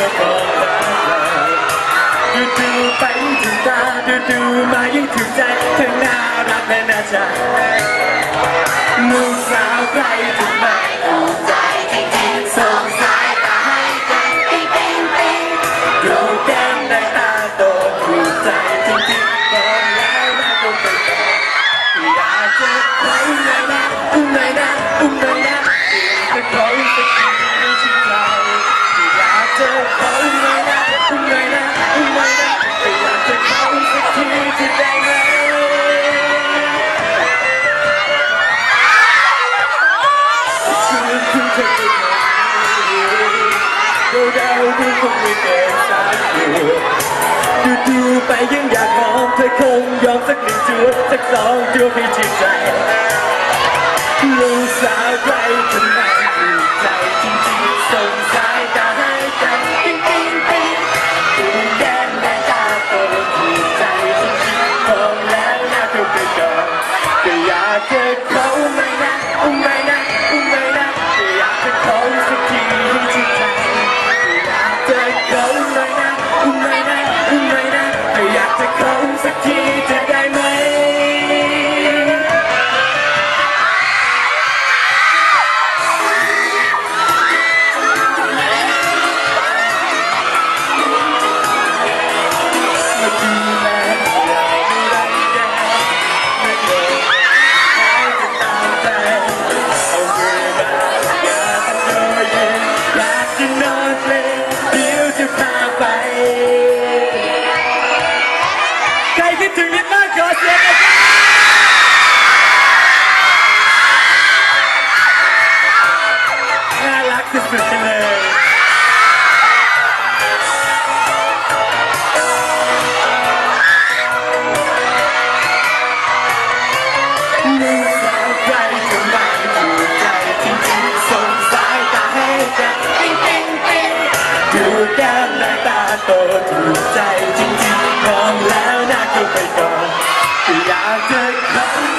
ดูดูไปถึงตาดูดูมายังถึงใจเธอน่ารักและน่าจหนุ่มสาวใครถึงม่ดูใจ ก็เราดูคงไม่เกินสามขวดูดูไปยังอยากหอมเธอคงยอมสักหนึ่งจวดสักสองจวดให้จิตใจลูกสาวใคร สุดๆไปเลยดูแก้มนตาโตถูกใจจริงๆพร้อมแล้วน่าเข้ไปก่อนอยากเจอคน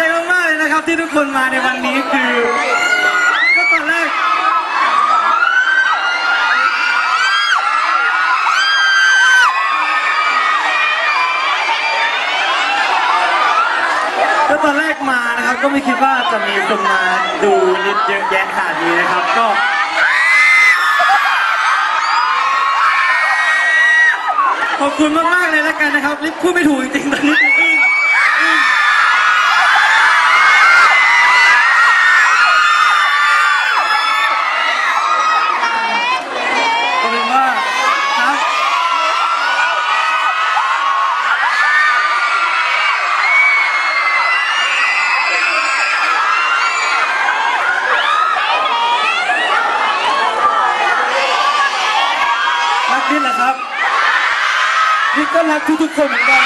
ใจมากๆเลยนะครับที่ทุกคนมาในวันนี้คือก็ตอนแรกก็ตอนแรกมานะครับ ก็ไม่คิดว่าจะมีคนมาดูนิดเยอะแยะขนาดนี้นะครับ ก็ขอบคุณมากๆเลยแล้วกันนะครับลิฟพูดไม่ถูกจริงๆตอนนี้ นี่ก็รักทุกๆคนเหมือนกัน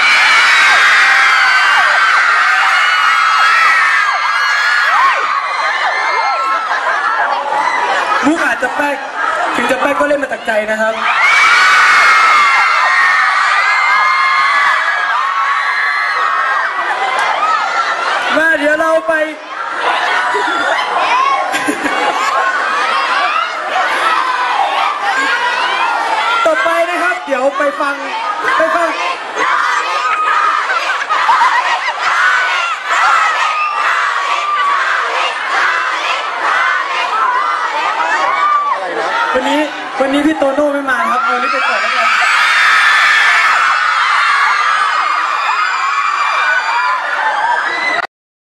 มุกอาจจะแป๊กถึงจะแป๊กก็เล่นมาจากใจนะครับมาเดี๋ยวเราไป ต่อไปนะครับ เดี๋ยวไปฟังไปฟังวันนี้วันนี้พี่โตโน่ไม่มาครับเอาวันนี้ไปก่อนแล้วกัน